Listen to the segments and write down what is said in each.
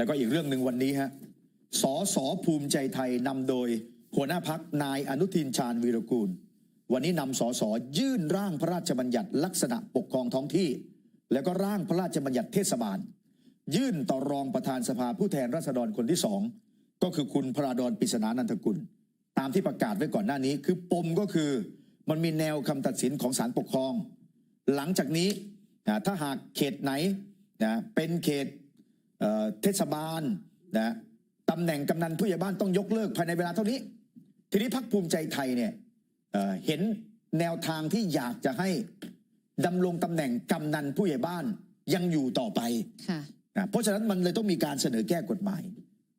แล้วก็อีกเรื่องหนึ่งวันนี้ฮะสอสอภูมิใจไทยนำโดย หัวหน้าพักนายอนุทินชาญวีรกูล วันนี้นำสอสอยื่นร่างพระราชบัญญัติลักษณะปกครองท้องที่ แล้วก็ร่างพระราชบัญญัติเทศบาล ยื่นต่อรองประธานสภาผู้แทนราษฎรคนที่สองก็คือคุณพระดอนปิศนานันทกุล ตามที่ประกาศไว้ก่อนหน้านี้ คือปมก็คือมันมีแนวคำตัดสินของศาลปกครอง หลังจากนี้ถ้าหากเขตไหนเป็นเขต เอ่อเทศบาลนะตำแหน่งกำนันผู้ใหญ่บ้านต้องยกเลิกภายในเวลาเท่านี้ ทีนี้พักภูมิใจไทยเนี่ยเอ่อเห็นแนวทางที่อยากจะให้ดำรงตำแหน่งกำนันผู้ใหญ่บ้านยังอยู่ต่อไปค่ะนะเพราะฉะนั้นมันเลยต้องมีการเสนอแก้กฎหมาย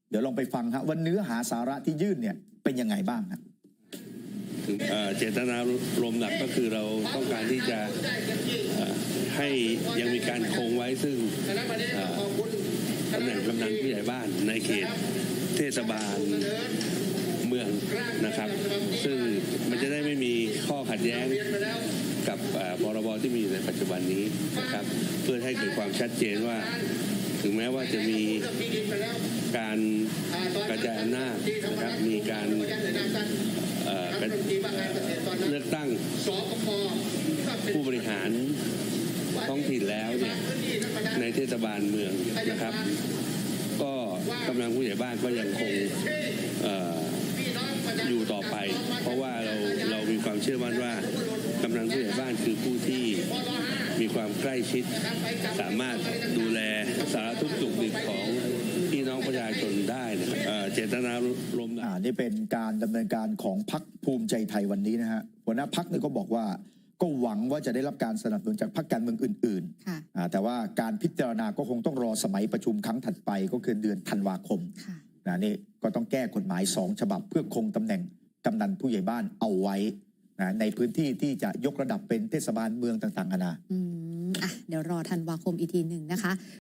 เดี๋ยวลองไปฟังฮะว่าเนื้อหาสาระที่ยื่นเนี่ยเป็นยังไงบ้างฮะถึงเอ่อเจตนารมณ์หลักก็คือเราต้องการที่จะเอ่อให้ยังมีการคงไว้ซึ่งเอ่อ ตำแหน่งกำนันผู้ใหญ่บ้านในเขตเทศบาลเมืองนะครับ ซึ่งมันจะได้ไม่มีข้อขัดแย้งกับเอ่อพรบที่มีในปัจจุบันนี้นะครับ เพื่อให้เกิดความชัดเจนว่า ถึงแม้ว่าจะมีการกระจายอำนาจนะครับมีการเอ่อเป็นเลือกตั้งผู้บริหารท้องถิ่นแล้วเนี่ย ในเทศบาลเมืองนะครับ ก็กำลังผู้ใหญ่บ้านก็ยังคงอยู่ต่อไป เพราะว่าเราเรามีความเชื่อมั่นว่ากำลังผู้ใหญ่บ้านคือผู้ที่มีความใกล้ชิด สามารถดูแลสารทุกข์สุขดิบของพี่น้องประชาชนได้นะครับเจตนารมณ์อ่านี่เป็นการดำเนินการของพักภูมิใจไทยวันนี้นะฮะหัวหน้าพักเนี่ยก็บอกว่า ก็หวังว่าจะได้รับการสนับสนุนจากพรรคการเมืองอื่นค่ะๆอ่าแต่ว่าการพิจารณาก็คงต้องรอสมัยประชุมครั้งถัดไปก็คือเดือนธันวาคมค่ะนะนี่ก็ต้องแก้กฎหมายสองฉบับเพื่อคงตำแหน่งกำนันผู้ใหญ่บ้านเอาไว้นะในพื้นที่ที่จะยกระดับเป็นเทศบาลเมืองต่างๆนานาอืมอะเดี๋ยวรอธันวาคมอีกทีหนึ่งนะคะ